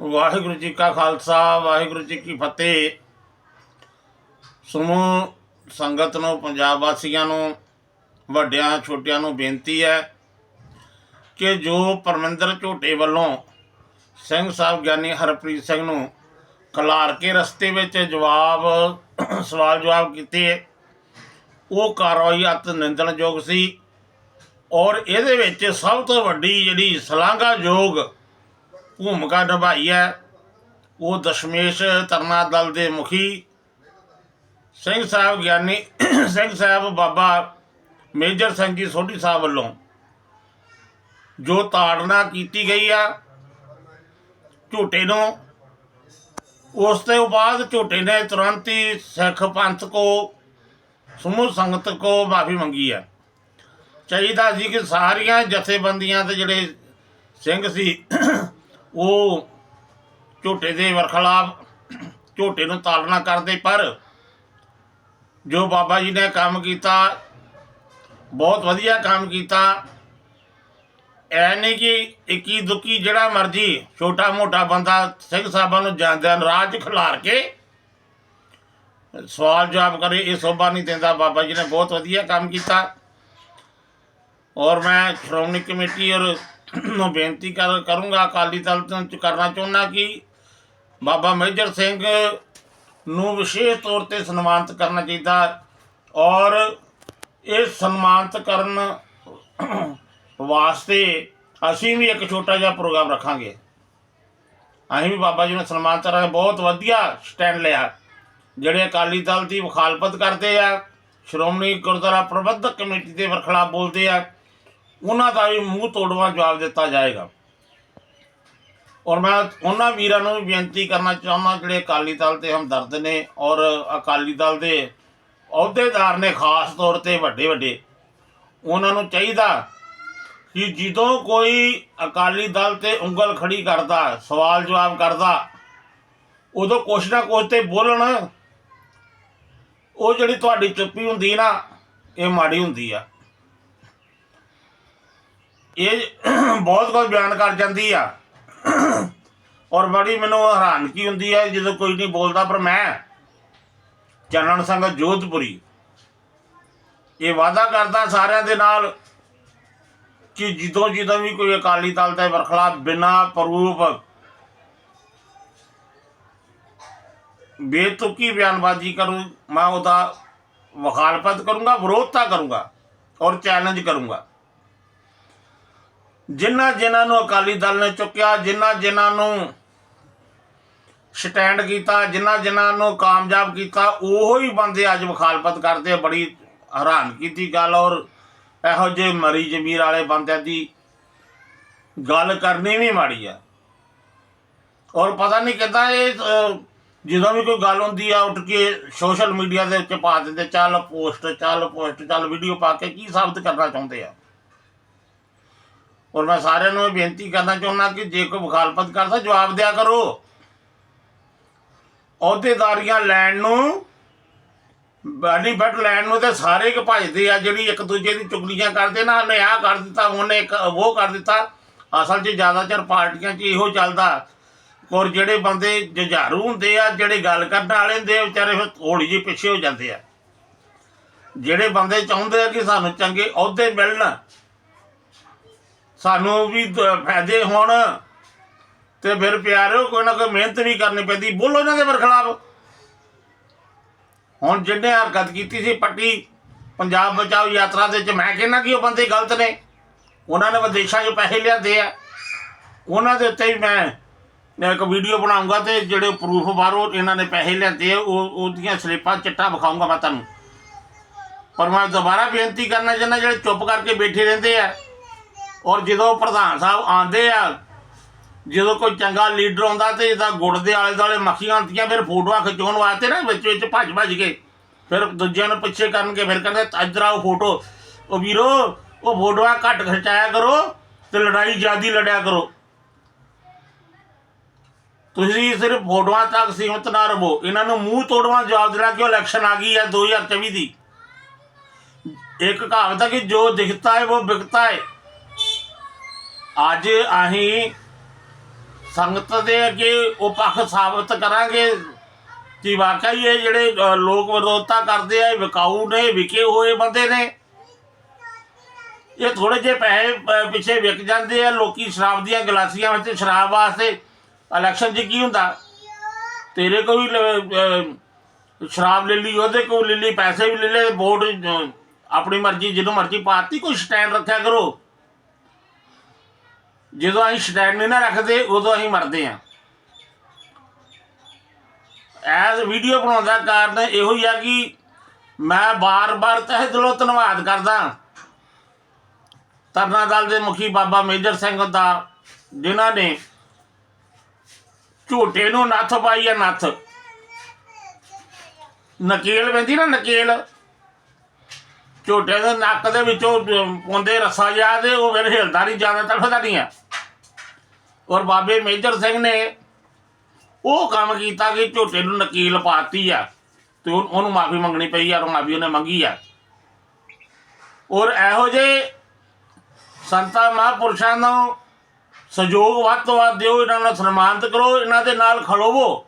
ਵਾਹਿਗੁਰੂ ਜੀ ਕਾ ਖਾਲਸਾ, ਵਾਹਿਗੁਰੂ ਜੀ ਕੀ ਫਤਿਹ। ਸਮੂਹ ਸੰਗਤ ਨੂੰ, ਪੰਜਾਬ ਵਾਸੀਆਂ ਨੂੰ, ਵੱਡਿਆਂ, ਛੋਟਿਆਂ ਨੂੰ ਬੇਨਤੀ ਹੈ ਕਿ ਜੋ ਪਰਮਿੰਦਰ ਝੋਟੇ ਵੱਲੋਂ ਸਿੰਘ ਸਾਹਿਬ ਗਿਆਨੀ ਹਰਪ੍ਰੀਤ ਸਿੰਘ ਨੂੰ ਖਲਾਰ ਕੇ ਰਸਤੇ ਵਿੱਚ ਜਵਾਬ, ਸਵਾਲ ਜਵਾਬ ਕੀਤੇ, ਉਹ ਕਾਰਵਾਈ ਅਤ ਨਿੰਦਣਯੋਗ ਸੀ ਔਰ ਇਹਦੇ ਵਿੱਚ ਸਭ ਤੋਂ ਵੱਡੀ ਜਿਹੜੀ ਸ਼ਲਾਘਾਯੋਗ ਭੂਮਿਕਾ ਨਿਭਾਈ ਹੈ। ਉਹ ਦਸ਼ਮੇਸ਼ ਤਰਨਾ ਦਲ ਦੇ ਮੁਖੀ ਸਿੰਘ ਸਾਹਿਬ ਗਿਆਨੀ ਸਿੰਘ ਸਾਹਿਬ ਬਾਬਾ ਮੇਜਰ ਸਿੰਘ ਜੀ ਸੋਢੀ ਸਾਹਿਬ ਵੱਲੋਂ ਜੋ ਤਾੜਨਾ ਕੀਤੀ ਗਈ ਆ ਝੂਟੇ ਨੂੰ, ਉਸ ਤੋਂ ਬਾਅਦ ਝੂਟੇ ਨੇ ਤੁਰੰਤ ਹੀ ਸਿੱਖ ਪੰਥ ਕੋ, ਸਮੂਹ ਸੰਗਤ ਕੋ ਮਾਫੀ ਮੰਗੀ ਹੈ। ਚਾਹੀਦਾ ਸੀ ਕਿ ਸਾਰੀਆਂ ਜਥੇਬੰਦੀਆਂ ਤੇ ਜਿਹੜੇ ਸਿੰਘ ਸੀ ਉਹ ਝੋਟੇ ਦੇ ਵਰਖਲਾਫ ਝੋਟੇ ਨੂੰ ਤਾਲਣਾ ਕਰਦੇ, ਪਰ ਜੋ ਬਾਬਾ ਜੀ ਨੇ ਕੰਮ ਕੀਤਾ, ਬਹੁਤ ਵਧੀਆ ਕੰਮ ਕੀਤਾ। ਐ ਨਹੀਂ ਕਿ ਇੱਕੀ ਦੁੱਕੀ ਜਿਹੜਾ ਮਰਜ਼ੀ ਛੋਟਾ ਮੋਟਾ ਬੰਦਾ ਸਿੰਘ ਸਾਹਿਬਾਂ ਨੂੰ ਜਾਂਦਿਆਂ ਰਾਜ ਖਿਲਾਰ ਕੇ ਸਵਾਲ ਜਵਾਬ ਕਰੇ, ਇਹ ਸੋਭਾ ਨਹੀਂ ਦਿੰਦਾ। ਬਾਬਾ ਜੀ ਨੇ ਬਹੁਤ ਵਧੀਆ ਕੰਮ ਕੀਤਾ। ਔਰ ਮੈਂ ਸ਼੍ਰੋਮਣੀ ਕਮੇਟੀ ਔਰ ਨੂੰ ਬੇਨਤੀ ਕਰ, ਕਰੂੰਗਾ, ਅਕਾਲੀ ਦਲ ਤੋਂ ਚ ਕਰਨਾ ਚਾਹੁੰਦਾ ਕਿ ਬਾਬਾ ਮੇਜਰ ਸਿੰਘ ਨੂੰ ਵਿਸ਼ੇਸ਼ ਤੌਰ ਤੇ ਸਨਮਾਨਿਤ ਕਰਨਾ ਚਾਹੀਦਾ ਔਰ ਇਹ ਸਨਮਾਨਿਤ ਕਰਨ ਵਾਸਤੇ ਅਸੀਂ ਵੀ ਇੱਕ ਛੋਟਾ ਜਿਹਾ ਪ੍ਰੋਗਰਾਮ ਰੱਖਾਂਗੇ। ਅਸੀਂ ਵੀ ਬਾਬਾ ਜੀ ਨੂੰ ਸਨਮਾਨਿਤ ਕਰਾਂਗੇ। ਬਹੁਤ ਵਧੀਆ ਸਟੈਂਡ ਲਿਆ। ਜਿਹੜੇ ਅਕਾਲੀ ਦਲ ਦੀ ਮੁਖਾਲਫਤ ਕਰਦੇ ਆ, ਸ਼੍ਰੋਮਣੀ ਗੁਰਦੁਆਰਾ ਪ੍ਰਬੰਧਕ ਕਮੇਟੀ ਦੇ ਵਰਖਲਾਫ ਬੋਲਦੇ ਆ ਉਹਨਾਂ ਦਾ ਵੀ ਮੂੰਹ ਤੋੜਵਾ ਜਵਾਬ ਦਿੱਤਾ ਜਾਏਗਾ। ਔਰ ਮੈਂ ਉਹਨਾਂ ਵੀਰਾਂ ਨੂੰ ਵੀ ਬੇਨਤੀ ਕਰਨਾ ਚਾਹੁੰਦਾ, ਜਿਹੜੇ ਅਕਾਲੀ ਦਲ ਤੇ ਹਮਦਰਦ ਨੇ ਔਰ ਅਕਾਲੀ ਦਲ ਦੇ ਅਹੁਦੇਦਾਰ ਨੇ ਖਾਸ ਤੌਰ ਤੇ ਵੱਡੇ ਵੱਡੇ ਉਹਨਾਂ ਨੂੰ ਚਾਹੀਦਾ ਕਿ ਜਦੋਂ ਕੋਈ ਅਕਾਲੀ ਦਲ ਤੇ ਉਂਗਲ ਖੜੀ ਕਰਦਾ, ਸਵਾਲ ਜਵਾਬ ਕਰਦਾ, ਉਦੋਂ ਕੁਛ ਨਾ ਕੁਛ ਤੇ ਬੋਲਣ। ਉਹ ਜਿਹੜੀ ਤੁਹਾਡੀ ਚੁੱਪੀ ਹੁੰਦੀ ਨਾ, ਇਹ ਮਾੜੀ ਹੁੰਦੀ ਆ। ਇਹ ਬਹੁਤ ਕੁਝ ਬਿਆਨ ਕਰ ਜਾਂਦੀ ਆ। ਔਰ ਬੜੀ ਮੈਨੂੰ ਹੈਰਾਨਗੀ ਹੁੰਦੀ ਹੈ ਜਦੋਂ ਕੋਈ ਨਹੀਂ ਬੋਲਦਾ, ਪਰ ਮੈਂ ਚੰਨਣ ਸਿੰਘ ਜੋਧਪੁਰੀ, ਇਹ ਵਾਅਦਾ ਕਰਦਾ ਸਾਰਿਆਂ ਦੇ ਨਾਲ ਕਿ ਜਦੋਂ ਜਦੋਂ ਵੀ ਕੋਈ ਅਕਾਲੀ ਦਲ ਦਾ ਵਰਖਲਾ ਬਿਨਾਂ ਪ੍ਰੂਫ ਬੇਤੁਕੀ ਬਿਆਨਬਾਜ਼ੀ ਕਰੂੰ, ਮੈਂ ਉਹਦਾ ਵਕਾਲਪਤ ਕਰੂੰਗਾ, ਵਿਰੋਧਤਾ ਕਰੂੰਗਾ ਔਰ ਚੈਲੰਜ ਕਰੂੰਗਾ। ਜਿਨ੍ਹਾਂ ਜਿਨ੍ਹਾਂ ਨੂੰ ਅਕਾਲੀ ਦਲ ਨੇ ਚੁੱਕਿਆ, ਜਿਨ੍ਹਾਂ ਜਿਨ੍ਹਾਂ ਨੂੰ ਸਟੈਂਡ ਕੀਤਾ, ਜਿਨ੍ਹਾਂ ਜਿਨ੍ਹਾਂ ਨੂੰ ਕਾਮਯਾਬ ਕੀਤਾ, ਉਹੋ ਹੀ ਬੰਦੇ ਅੱਜ ਮੁਖਾਲਫਤ ਕਰਦੇ ਬੜੀ ਹੈਰਾਨ ਕੀਤੀ ਗੱਲ ਔਰ ਇਹੋ ਜਿਹੇ ਮਰੀ ਜ਼ਮੀਰ ਵਾਲੇ ਬੰਦਿਆਂ ਦੀ ਗੱਲ ਕਰਨੀ ਵੀ ਮਾੜੀ ਆ। ਔਰ ਪਤਾ ਨਹੀਂ ਕਿੱਦਾਂ ਇਹ ਜਦੋਂ ਵੀ ਕੋਈ ਗੱਲ ਹੁੰਦੀ ਆ, ਉੱਠ ਕੇ ਸੋਸ਼ਲ ਮੀਡੀਆ ਦੇ ਉੱਤੇ ਪਾ ਦਿੰਦੇ, ਚੱਲ ਪੋਸਟ ਚੱਲ ਪੋਸਟ ਚੱਲ ਵੀਡੀਓ ਪਾ ਕੇ ਕੀ ਸਾਬਤ ਕਰਨਾ ਚਾਹੁੰਦੇ ਆ? ਔਰ ਮੈਂ ਸਾਰਿਆਂ ਨੂੰ ਇਹ ਬੇਨਤੀ ਕਰਨਾ ਚਾਹੁੰਦਾ ਕਿ ਜੇ ਕੋਈ ਮੁਖਾਲਫਤ ਕਰਦਾ, ਜਵਾਬ ਦਿਆ ਕਰੋ। ਅਹੁਦੇਦਾਰੀਆਂ ਲੈਣ ਨੂੰ, ਬਾਡੀ ਬੈਟ ਲੈਣ ਨੂੰ ਤੇ ਸਾਰੇ ਇੱਕ ਭਜਦੇ ਆ, ਜਿਹੜੀ ਇੱਕ ਦੂਜੇ ਦੀ ਚੁਗਲੀਆਂ ਕਰਦੇ ਨਾ, ਉਹਨੇ ਆਹ ਕਰ ਦਿੱਤਾ, ਉਹਨੇ ਇੱਕ ਉਹ ਕਰ ਦਿੱਤਾ। ਅਸਲ 'ਚ ਜ਼ਿਆਦਾਤਰ ਪਾਰਟੀਆਂ 'ਚ ਇਹੋ ਚੱਲਦਾ। ਔਰ ਜਿਹੜੇ ਬੰਦੇ ਜੁਝਾਰੂ ਹੁੰਦੇ ਆ, ਜਿਹੜੇ ਗੱਲ ਕਰਨ ਵਾਲੇ ਹੁੰਦੇ ਆ, ਵਿਚਾਰੇ ਫਿਰ ਹੌਲੀ ਜਿਹੀ ਪਿੱਛੇ ਹੋ ਜਾਂਦੇ ਆ। ਜਿਹੜੇ ਬੰਦੇ ਚਾਹੁੰਦੇ ਆ ਕਿ ਸਾਨੂੰ ਚੰਗੇ ਅਹੁਦੇ ਮਿਲਣ ਸਾਨੂੰ ਵੀ ਦ- ਫਾਇਦੇ ਹੋਣ ਤੇ ਫਿਰ ਪਿਆਰਿਓ, ਕੋਈ ਨਾ ਕੋਈ ਮਿਹਨਤ ਵੀ ਕਰਨੀ ਪੈਂਦੀ, ਬੋਲੋ ਇਹਨਾਂ ਦੇ ਖਿਲਾਫ ਹੁਣ ਜਿਹਨੇ ਹਰਕਤ ਕੀਤੀ ਸੀ ਪੱਟੀ, ਪੰਜਾਬ ਬਚਾਓ ਯਾਤਰਾ ਦੇ ਵਿੱਚ, ਮੈਂ ਕਹਿੰਦਾ ਕਿ ਉਹ ਬੰਦੇ ਗਲਤ ਨੇ। ਉਹਨਾਂ ਨੇ ਵਿਦੇਸ਼ਾਂ 'ਚ ਪੈਸੇ ਲਿਆਂਦੇ ਆ। ਉਹਨਾਂ ਦੇ ਉੱਤੇ ਵੀ ਮੈਂ ਇੱਕ ਵੀਡੀਓ ਬਣਾਉਂਗਾ ਤੇ ਜਿਹੜੇ ਪ੍ਰੂਫ ਬਾਹਰੋਂ ਇਹਨਾਂ ਨੇ ਪੈਸੇ ਲਿਆਂਦੇ ਆ, ਉਹ ਉਹਦੀਆਂ ਸਲਿੱਪਾਂ, ਚਿੱਟਾ ਵਿਖਾਉਂਗਾ ਮੈਂ ਤੁਹਾਨੂੰ। ਪਰ ਮੈਂ ਦੁਬਾਰਾ ਬੇਨਤੀ ਕਰਨਾ ਚਾਹੁੰਦਾ, ਜਿਹੜੇ ਚੁੱਪ ਕਰਕੇ ਬੈਠੇ ਰਹਿੰਦੇ ਆ ਔਰ ਜਦੋਂ ਪ੍ਰਧਾਨ ਸਾਹਿਬ ਆਉਂਦੇ ਆ, ਜਦੋਂ ਕੋਈ ਚੰਗਾ ਲੀਡਰ ਆਉਂਦਾ ਤੇ ਇਹਦਾ ਗੁੜ ਦੇ ਆਲੇ ਦੁਆਲੇ ਮੱਖੀਆਂ ਹੁੰਦੀਆਂ ਫਿਰ ਫੋਟੋਆਂ ਖਿਚਾਉਣ ਵਾਸਤੇ ਨਾ ਵਿੱਚ ਵਿੱਚ ਭੱਜ ਭੱਜ ਕੇ, ਫਿਰ ਦੂਜਿਆਂ ਨੂੰ ਪਿੱਛੇ ਕਰਨਗੇ, ਫਿਰ ਕਹਿੰਦੇ ਇੱਧਰ ਆਓ ਫੋਟੋ, ਉਹ ਵੀਰੋ, ਉਹ ਫੋਟੋਆਂ ਘੱਟ ਖਿਚਾਇਆ ਕਰੋ ਤੇ ਲੜਾਈ ਜ਼ਿਆਦੀ ਲੜਿਆ ਕਰੋ। ਤੁਸੀਂ ਸਿਰਫ ਫੋਟੋਆਂ ਤੱਕ ਸੀਮਤ ਨਾ ਰਹੋ, ਇਹਨਾਂ ਨੂੰ ਮੂੰਹ ਤੋੜਵਾ ਜਵਾਬ ਦੇਣਾ ਕਿ ਇਲੈਕਸ਼ਨ ਆ ਗਈ ਹੈ 2024 ਦੀ। ਇੱਕ ਕਹਾਵਤ ਹੈ ਕਿ ਜੋ ਦਿਖਤਾ ਹੈ, ਉਹ ਵਿਕਤਾ ਹੈ। ਅੱਜ ਅਸੀਂ ਸੰਗਤ ਦੇ ਅੱਗੇ ਉਹ ਪੱਖ ਸਾਬਤ ਕਰਾਂਗੇ ਕਿ ਵਾਕਈ ਇਹ ਜਿਹੜੇ ਲੋਕ ਵਿਰੋਧਤਾ ਕਰਦੇ ਆ ਵਿਕਾਊ ਨੇ, ਵਿਕੇ ਹੋਏ ਬੰਦੇ ਨੇ। ਇਹ ਥੋੜੇ ਜਿਹੇ ਪੈਸੇ ਪਿੱਛੇ ਵਿਕ ਜਾਂਦੇ ਆ, ਲੋਕੀ ਸ਼ਰਾਬ ਦੀਆਂ ਗਲਾਸੀਆਂ ਵਿੱਚ ਸ਼ਰਾਬ ਵਾਸਤੇ ਇਲੈਕਸ਼ਨ 'ਚ ਕੀ ਹੁੰਦਾ? ਤੇਰੇ ਕੋਲ ਵੀ ਸ਼ਰਾਬ ਲੈ ਲਈ, ਉਹਦੇ ਕੋਲ ਲੈ ਲਈ, ਪੈਸੇ ਵੀ ਲੈ ਲਏ, ਵੋਟ ਆਪਣੀ ਮਰਜ਼ੀ ਜਦੋਂ ਮਰਜ਼ੀ ਪਾਤੀ, ਕੋਈ ਸਟੈਂਡ ਰੱਖਿਆ ਕਰੋ। ਜਦੋਂ ਅਸੀਂ ਸਟੈਂਡ ਨਹੀਂ ਨਾ ਰੱਖਦੇ, ਉਦੋਂ ਅਸੀਂ ਮਰਦੇ ਹਾਂ। ਐਸ ਵੀਡੀਓ ਬਣਾਉਣ ਦਾ ਕਾਰਨ ਇਹੋ ਹੀ ਆ ਕਿ ਮੈਂ ਬਾਰ-ਬਾਰ ਤਹਿ ਦਿਲੋਂ ਧੰਨਵਾਦ ਕਰਦਾ ਤਰਨਾ ਦਲ ਦੇ ਮੁਖੀ ਬਾਬਾ ਮੇਜਰ ਸਿੰਘ ਦਾ, ਜਿਨ੍ਹਾਂ ਨੇ ਝੂਟੇ ਨੂੰ ਨੱਥ ਪਾਈ ਹੈ ਨੱਥ। ਨਕੇਲ ਪੈਂਦੀ ਨਾ ਨਕੇਲ? ਝੋਟੇ ਦੇ ਨੱਕ ਦੇ ਵਿੱਚੋਂ ਪੁੰਦੇ ਰੱਸਾ ਜਾ ਤੇ ਉਹ ਫਿਰ ਹਿਲਦਾ ਨਹੀਂ ਜਾਂਦਾ ਤੜਫਦਾ ਨਹੀਂ ਆ। ਔਰ ਬਾਬੇ ਮੇਜਰ ਸਿੰਘ ਨੇ ਉਹ ਕੰਮ ਕੀਤਾ ਕਿ ਝੋਟੇ ਨੂੰ ਨਕੀਲ ਪਾਤੀ ਆ ਤੇ ਉਹਨੂੰ ਮਾਫੀ ਮੰਗਣੀ ਪਈ ਆ ਮਾਫੀ ਉਹਨੇ ਮੰਗੀ ਆ। ਔਰ ਇਹੋ ਜੇ ਸੰਤਾਂ, ਮਹਾਂਪੁਰਸ਼ਾਂ ਨੂੰ ਸਹਿਯੋਗ ਵੱਧ ਤੋਂ ਵੱਧ ਦਿਓ, ਇਹਨਾਂ ਨੂੰ ਸਨਮਾਨਿਤ ਕਰੋ, ਇਹਨਾਂ ਦੇ ਨਾਲ ਖਲੋਵੋ,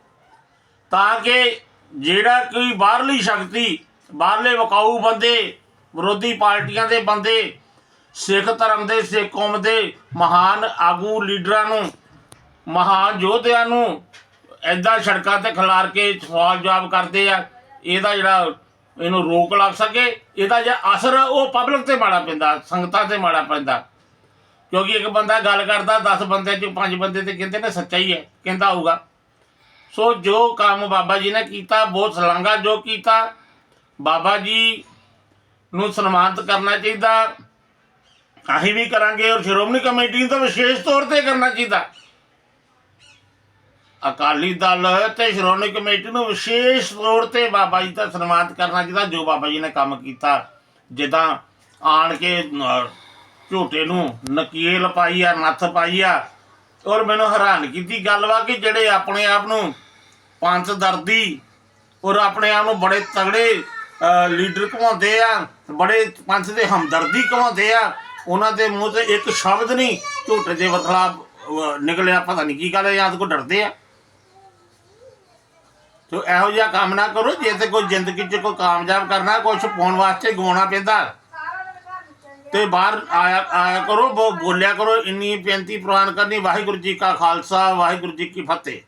ਤਾਂ ਕਿ ਜਿਹੜਾ ਕੋਈ ਬਾਹਰਲੀ ਸ਼ਕਤੀ, ਬਾਹਰਲੇ ਵਕਾਊ ਬੰਦੇ ਵਿਰੋਧੀ ਪਾਰਟੀਆਂ ਦੇ ਬੰਦੇ, ਸਿੱਖ ਧਰਮ ਦੇ, ਸਿੱਖ ਕੌਮ ਦੇ ਮਹਾਨ ਆਗੂ ਲੀਡਰਾਂ ਨੂੰ, ਮਹਾਨ ਯੋਧਿਆਂ ਨੂੰ ਐਦਾਂ ਸੜਕਾਂ ਤੇ ਖਿਲਾਰ ਕੇ ਸਵਾਲ ਜਵਾਬ ਕਰਦੇ ਆ, ਇਹਦਾ ਜਿਹੜਾ ਇਹਨੂੰ ਰੋਕ ਲੱਗ ਸਕੇ, ਇਹਦਾ ਜਿਹੜਾ ਅਸਰ ਉਹ ਪਬਲਿਕ ਤੇ ਮਾੜਾ ਪੈਂਦਾ, ਸੰਗਤਾਂ ਤੇ ਮਾੜਾ ਪੈਂਦਾ। ਕਿਉਂਕਿ ਇੱਕ ਬੰਦਾ ਗੱਲ ਕਰਦਾ 10 ਬੰਦੇ ਚੋਂ 5 ਬੰਦੇ ਤੇ ਕਹਿੰਦੇ ਨੇ ਸੱਚਾ ਹੀ ਹੈ, ਕਹਿੰਦਾ ਹੋਊਗਾ। ਸੋ ਜੋ ਕੰਮ ਬਾਬਾ ਜੀ ਨੇ ਕੀਤਾ, ਬਹੁਤ ਸਲਾਘਾ ਜੋ ਕੀਤਾ, ਬਾਬਾ ਜੀ ਨੂੰ ਸਨਮਾਨਿਤ ਕਰਨਾ ਚਾਹੀਦਾ। ਅਸੀਂ ਵੀ ਕਰਾਂਗੇ ਔਰ ਸ਼੍ਰੋਮਣੀ ਕਮੇਟੀ ਨੂੰ ਤਾਂ ਵਿਸ਼ੇਸ਼ ਤੌਰ ਤੇ ਕਰਨਾ ਚਾਹੀਦਾ। ਅਕਾਲੀ ਦਲ ਤੇ ਸ਼੍ਰੋਮਣੀ ਕਮੇਟੀ ਨੂੰ ਵਿਸ਼ੇਸ਼ ਤੌਰ ਤੇ ਬਾਬਾ ਜੀ ਦਾ ਸਨਮਾਨਿਤ ਕਰਨਾ ਚਾਹੀਦਾ, ਜੋ ਬਾਬਾ ਜੀ ਨੇ ਕੰਮ ਕੀਤਾ। ਜਿੱਦਾਂ ਆਣ ਕੇ ਝੂਟੇ ਨੂੰ ਨਕੀਲ ਪਾਈ ਆ, ਨੱਥ ਪਾਈ ਆ। ਔਰ ਮੈਨੂੰ ਹੈਰਾਨ ਕੀਤੀ ਗੱਲ ਵਾ ਕਿ ਜਿਹੜੇ ਆਪਣੇ ਆਪ ਨੂੰ ਪੰਥ ਦਰਦੀ ਔਰ ਆਪਣੇ ਆਪ ਨੂੰ ਬੜੇ ਤਗੜੇ ਲੀਡਰ ਕਹਾਉਂਦੇ ਆ, ਬੜੇ ਪੰਥ ਦੇ ਹਮਦਰਦੀ ਕਹਾਉਂਦੇ ਆ, ਉਹਨਾਂ ਦੇ ਮੂੰਹ ਤੇ ਇੱਕ ਸ਼ਬਦ ਨਹੀਂ, ਝੂਠ ਦੇ ਖਿਲਾਫ ਨਿਕਲਿਆ, ਪਤਾ ਨਹੀਂ ਕੀ ਗੱਲ ਹੈ ਯਾਦ ਕੋ ਡਰਦੇ ਆ। ਤੋ ਇਹੋ ਜਿਹਾ ਕੰਮ ਨਾ ਕਰੋ, ਜੇ ਤੇ ਕੋਈ ਜ਼ਿੰਦਗੀ 'ਚ ਕੋਈ ਕਾਮਯਾਬ ਕਰਨਾ ਕੁਝ ਪਾਉਣ ਵਾਸਤੇ ਗਵਾਉਣਾ ਪੈਂਦਾ। ਤੇ ਬਾਹਰ ਆਇਆ ਆਇਆ ਕਰੋ, ਬੋ- ਬੋਲਿਆ ਕਰੋ, ਇੰਨੀ ਬੇਨਤੀ ਪ੍ਰਵਾਨ ਕਰਨੀ, ਵਾਹਿਗੁਰੂ ਜੀ ਕਾ ਖਾਲਸਾ, ਵਾਹਿਗੁਰੂ ਜੀ ਕੀ ਫਤਿਹ।